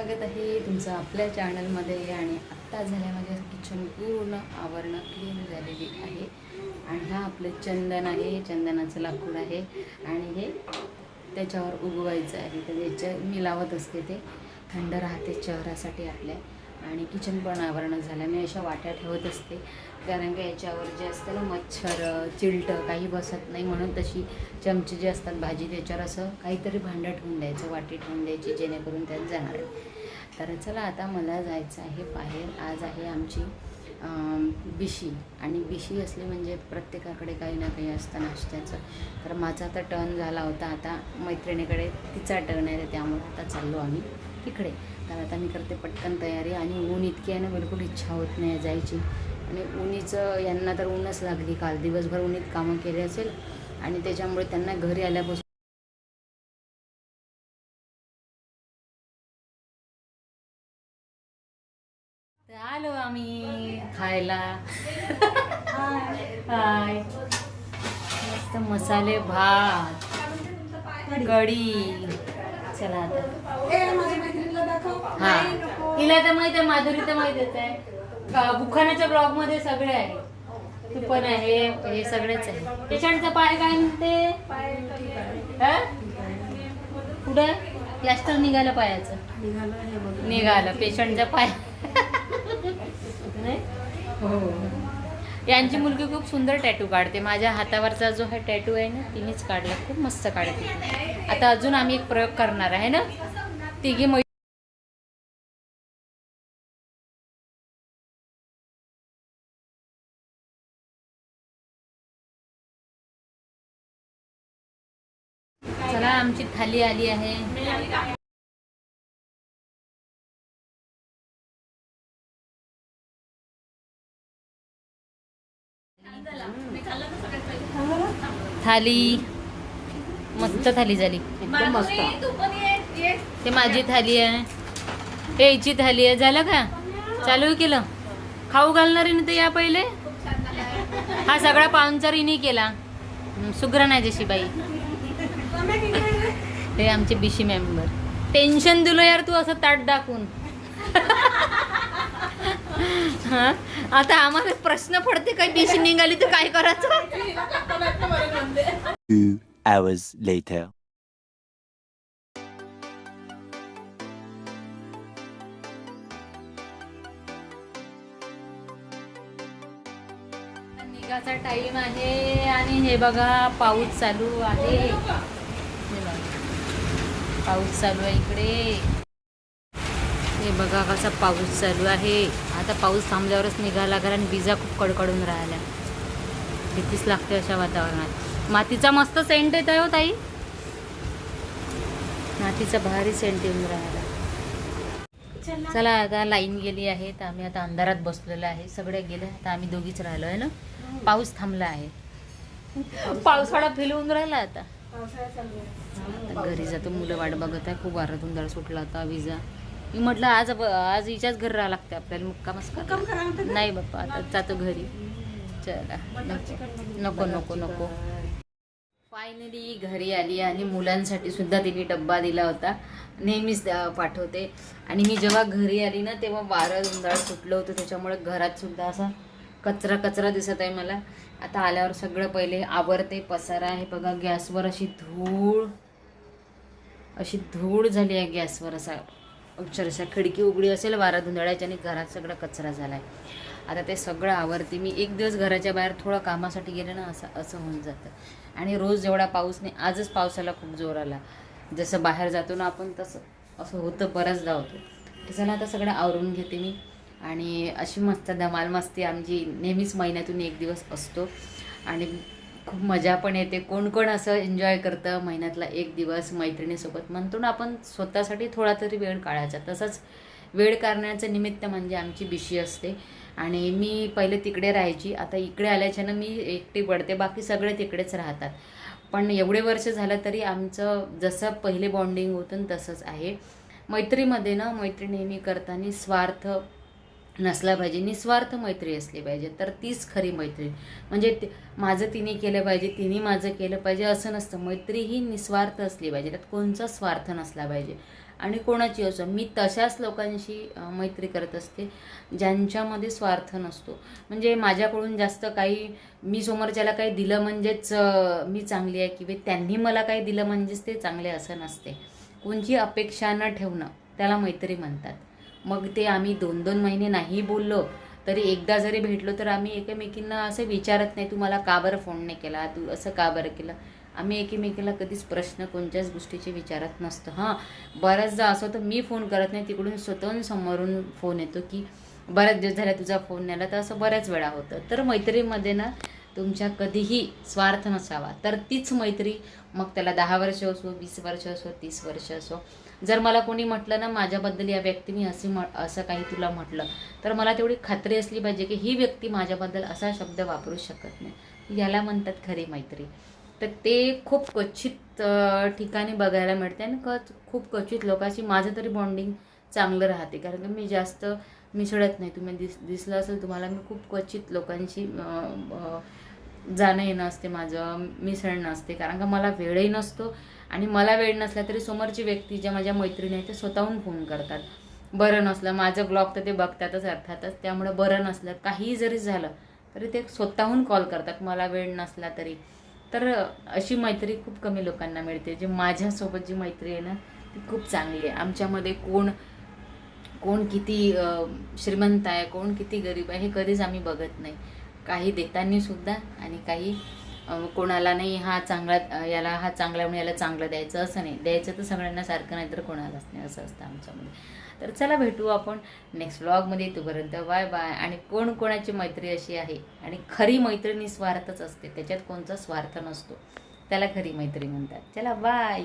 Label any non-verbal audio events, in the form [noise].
स्वागत आहे तुमचं आपल्या चॅनलमध्ये आणि आत्ता झाल्या माझ्या किचन पूर्ण आवरणं क्लीन झालेली आहे. आणि हा आपलं चंदन आहे चंदनाचं लाकूड आहे. आणि हे त्याच्यावर उगवायचं आहे. तर याच्या मी लावत असते ते. थंड राहते चेहऱ्यासाठी आपल्या. आणि किचन पण आवरणं झालं. मी अशा वाट्या ठेवत असते. कारण का याच्यावर जे असतं ना मच्छर चिलटं काही बसत नाही म्हणून तशी चमचे जे असतात भाजी त्याच्यावर असं काहीतरी भांडं ठेवून द्यायचं वाटी ठेवून द्यायची जेणेकरून त्यात जाणार आहे. तर चला आता मला जायचं आहे बाहेर. आज आहे आमची बिशी. आणि बिशी असली म्हणजे प्रत्येकाकडे काही ना काही असतं नाश्त्याचं. तर माझा आता टर्न झाला होता. आता मैत्रिणीकडे तिचा टर्न आहे त्यामुळे आता चाललो आम्ही तिकडे. तर आता मी करते पटकन तयारी आणि ऊन इतकी आहे ना बिलकुल इच्छा होत नाही जायची. आणि उन्हीचं यांना तर ऊनच लागली काल. दिवसभर उन्हीत कामं केली असेल आणि त्याच्यामुळे त्यांना घरी आल्यापासून आलो आम्ही खायला. हाय. मस्त मसाले भात कढी. चला आता. हा. तिला तर माहीत आहे माधुरी तर माहितच आहे. बुखानाच्या ब्लॉगमध्ये सगळे आहे. तू पण आहे हे सगळेच आहे. पेशंटचा पाय काय म्हणते? हा? कुठं? प्लॅस्टर निघालं पायाचं. निघालं पेशंटचा पाय. नाही? हो. यांची मुलगी खूप सुंदर टॅटू काढते. माझ्या हातावरचा जो हा टॅटू आहे ना तिनेच काढला. खूप मस्त काढते आता अजून आम्ही एक प्रयोग करणार आहे ना? तिघी मै चला आमची थाली आली आहे. थाली. मस्त थाली झाली. एकदम मस्त. ते माझी थाली आहे. हे हिची थाली आहे. झालं का? चालू केलं. खाऊ घालणारी ते या पहिले? हा सगळा पाहुणचार हिने केला. सुग्र नाही जशी बाई. हे आमचे बीशी मेंबर टेन्शन दिलं यार तू असं ताट दाखवून. [laughs] हा? आता आम्हाला प्रश्न पडते काय बीशी निघाली तर काय करायचं Two hours later. निघाचा टाइम आहे आणि हे बघा पाऊस चालू आहे हे बघा. पाऊस चालू आहे इकडे हे बघा कसा पाऊस चालू आहे. आता पाऊस थांबल्यावरच निघाला कारण विजा खूप कडकडून राहिल्या. भीतीच लागते अशा वातावरणात. मातीचा मस्त सेंट येत आहे हो ताई. मातीचा भारी सेंट येऊन राहिला. चला आता लाईन गेली आहे. तर आम्ही आता अंधारात बसलेलो आहे. सगळे गेले. तर आम्ही दोघीच राहिलो आहे ना. पाऊस थांबला आहे. पावसाळा होऊन राहिला आता. घरी जातो. मुलं वाट बघत आहे. खूप वारातून दर सुटला होता विजा. मी म्हटलं आज आज हिच्याच घरी राहावं लागते आपल्याला मुक्कामच करायला. नाही बाप्पा आता जातो घरी. चला नको नको नको फायनली घरी आली आणि मुलांसाठी सुद्धा तिने डब्बा दिला होता. नेहमीच पाठवते. आणि मी जेव्हा घरी आली ना तेव्हा वारं धुंदाळ सुटलं होतं. त्याच्यामुळे घरात सुद्धा असा कचरा कचरा दिसत आहे मला. आता आल्यावर सगळं पहिले आवरते पसारा आहे. बघा गॅसवर अशी धूळ अशी धूळ झाली आहे गॅसवर असा. अक्षरशः खिडकी उघडी असेल वारा धुंदळायच्या आणि घरात सगळा कचरा झाला आहे आता ते सगळं आवरते. मी एक दिवस घराच्या बाहेर थोडं कामासाठी गेले ना असं असं होऊन जातं. आणि रोज जेवढा पाऊस नाही आजच पावसाला खूप जोर आला. जसं बाहेर जातो ना आपण तसं असं होतं बरंचदा होतं. तसं चला आता सगळं आवरून घेते मी. आणि अशी मस्त धमाल मस्ती आमची नेहमीच महिन्यातून एक दिवस असतो. आणि खूप मजा पण येते. कोण कोण असं एन्जॉय करतं महिन्यातला एक दिवस मैत्रिणीसोबत. म्हणतो ना आपण स्वतःसाठी थोडा तरी वेळ काढायचा. तसंच वेळ काढण्याचं निमित्त म्हणजे आमची बिशी असते. आणि मी पहिले तिकडे राहायची. आता इकडे आल्याच्यानं मी एकटी पडते. बाकी सगळे तिकडेच राहतात. पण एवढे वर्ष झालं तरी आमचं जसं पहिले बॉन्डिंग होतं तसंच आहे. मैत्रीमध्ये ना मैत्री नेहमी करताना स्वार्थ नसला पाहिजे. निस्वार्थ मैत्री असली पाहिजे. तर तीच खरी मैत्री. म्हणजे ते- माझं तिने केलं पाहिजे तिने माझं केलं पाहिजे असं नसतं. मैत्री ही निस्वार्थ असली पाहिजे. त्यात कोणचा स्वार्थ नसला पाहिजे. आणि कोणाची असो. मी तशाच लोकांशी मैत्री करत असते ज्यांच्यामध्ये स्वार्थ नसतो. म्हणजे माझ्याकडून जास्त काही मी समोरच्याला काही दिलं म्हणजेच मी चांगली आहे किंवा त्यांनी मला काही दिलं म्हणजेच ते चांगले असं नसते. कोणची अपेक्षा न ठेवणं त्याला मैत्री म्हणतात. मग ते आम्ही दोन दोन महिने नाही बोललो तरी एकदा जरी भेटलो तर आम्ही एकमेकींना असं विचारत नाही तू मला का बरं फोन नाही केला? तू असं का बरं केलं? आम्ही एकमेकीला कधीच प्रश्न कोणत्याच गोष्टीचे विचारत नसतं. हां बऱ्याचदा असं होतं मी फोन करत नाही तिकडून स्वतःहून समोरून फोन येतो की बऱ्याच दिवस झाला तुझा फोन नेला तर असं बऱ्याच वेळा होतं. तर मैत्रीमध्ये ना तुमच्या कधीही स्वार्थ नसावा. तर तीच मैत्री मग त्याला दहा वर्ष असो वीस वर्ष असो तीस वर्ष असो. जर मला कोणी म्हटलं ना माझ्याबद्दल या व्यक्तीने असे म असं काही तुला म्हटलं तर मला तेवढी खात्री असली पाहिजे की ही व्यक्ती माझ्याबद्दल असा शब्द वापरू शकत नाही. याला म्हणतात खरी मैत्री. तर ते खूप क्वचित ठिकाणी बघायला मिळते आणि क खूप क्वचित लोकांशी माझं तरी बॉन्डिंग चांगलं राहते. कारण की मी जास्त मिसळत नाही. तुम्ही दिस दिसलं असेल तुम्हाला मी खूप क्वचित लोकांशी जाणं येणं असते माझं मिसळणं असते. कारण का मला वेळही नसतो आणि मला वेळ नसला तरी समोरची व्यक्ती ज्या माझ्या मैत्रिणी आहेत ते स्वतःहून फोन करतात. बरं नसलं माझं ब्लॉग तर ते बघतातच अर्थातच. त्यामुळे बरं नसलं काही जरी झालं तरी ते स्वतःहून कॉल करतात. मला वेळ नसला तरी. तर अशी मैत्री खूप कमी लोकांना मिळते. जे माझ्यासोबत जी मैत्री आहे ना ती खूप चांगली आहे. आमच्यामध्ये कोण कोण किती श्रीमंत आहे कोण किती गरीब आहे हे कधीच आम्ही बघत नाही. काही देतानी सुद्धा आणि काही कोणाला नाही हा चांगला याला हा चांगला म्हणून याला चांगलं द्यायचं असं नाही. द्यायचं तर सगळ्यांना सारखं नाही तर कोणालाच नाही असं असतं आमच्यामध्ये. तर चला भेटू आपण नेक्स्ट व्लॉगमध्ये तोपर्यंत बाय बाय आणि कोण कोणाची मैत्री अशी आहे? आणि खरी मैत्री निस्वार्थच असते. त्याच्यात कोणचा स्वार्थ नसतो. त्याला खरी मैत्री म्हणतात. चला बाय